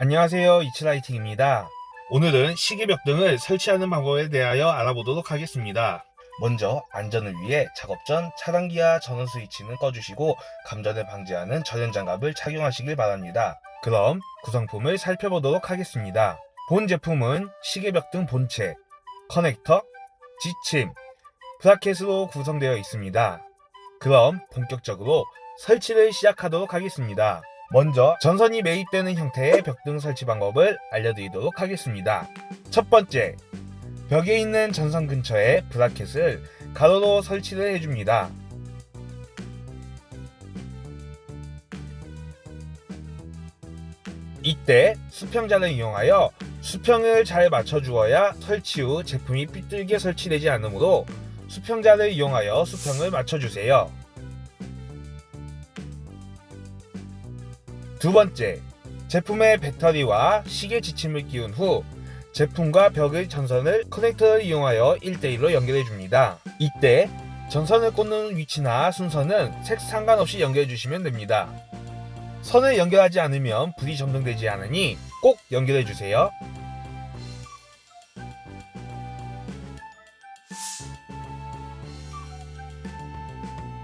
안녕하세요 이츠라이팅입니다. 오늘은 시계벽 등을 설치하는 방법에 대하여 알아보도록 하겠습니다. 먼저 안전을 위해 작업 전 차단기와 전원 스위치는 꺼주시고 감전을 방지하는 전연 장갑을 착용하시길 바랍니다. 그럼 구성품을 살펴보도록 하겠습니다. 본 제품은 시계벽 등 본체, 커넥터, 지침, 브라켓으로 구성되어 있습니다. 그럼 본격적으로 설치를 시작하도록 하겠습니다. 먼저 전선이 매입되는 형태의 벽등 설치 방법을 알려드리도록 하겠습니다. 첫 번째, 벽에 있는 전선 근처에 브라켓을 가로로 설치를 해줍니다. 이때 수평자를 이용하여 수평을 잘 맞춰주어야 설치 후 제품이 삐뚤게 설치되지 않으므로 수평자를 이용하여 수평을 맞춰주세요. 두 번째, 제품의 배터리와 시계 지침을 끼운 후 제품과 벽의 전선을 커넥터를 이용하여 1대1로 연결해 줍니다. 이때 전선을 꽂는 위치나 순서는 색 상관없이 연결해 주시면 됩니다. 선을 연결하지 않으면 불이 점등되지 않으니 꼭 연결해 주세요.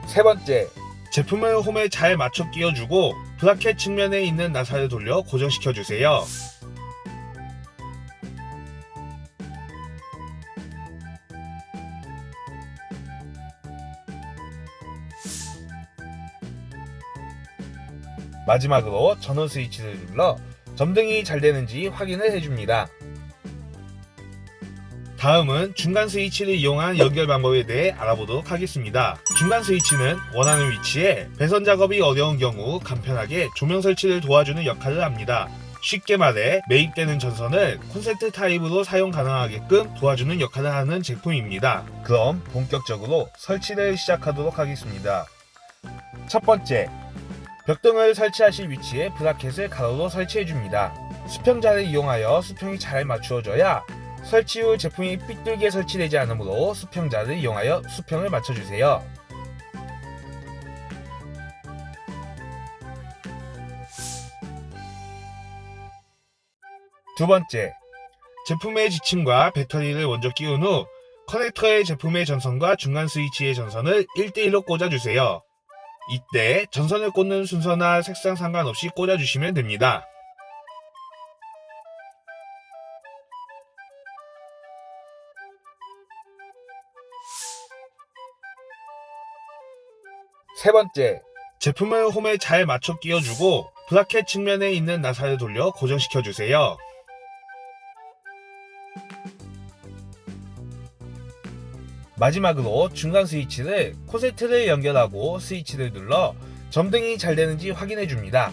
세 번째, 제품을 홈에 잘 맞춰 끼워주고 브라켓 측면에 있는 나사를 돌려 고정시켜 주세요. 마지막으로 전원 스위치를 눌러 점등이 잘 되는지 확인을 해줍니다. 다음은 중간 스위치를 이용한 연결 방법에 대해 알아보도록 하겠습니다. 중간 스위치는 원하는 위치에 배선 작업이 어려운 경우 간편하게 조명 설치를 도와주는 역할을 합니다. 쉽게 말해 매입되는 전선을 콘센트 타입으로 사용 가능하게끔 도와주는 역할을 하는 제품입니다. 그럼 본격적으로 설치를 시작하도록 하겠습니다. 첫 번째, 벽등을 설치하실 위치에 브라켓을 가로로 설치해 줍니다. 수평자를 이용하여 수평이 잘 맞추어져야 설치 후 제품이 삐뚤게 설치되지 않으므로 수평자를 이용하여 수평을 맞춰주세요. 두 번째, 제품의 지침과 배터리를 먼저 끼운 후 커넥터의 제품의 전선과 중간 스위치의 전선을 1대1로 꽂아주세요. 이때 전선을 꽂는 순서나 색상 상관없이 꽂아주시면 됩니다. 세 번째, 제품을 홈에 잘 맞춰 끼워주고 브라켓 측면에 있는 나사를 돌려 고정시켜 주세요. 마지막으로 중간 스위치를 콘센트를 연결하고 스위치를 눌러 점등이 잘 되는지 확인해 줍니다.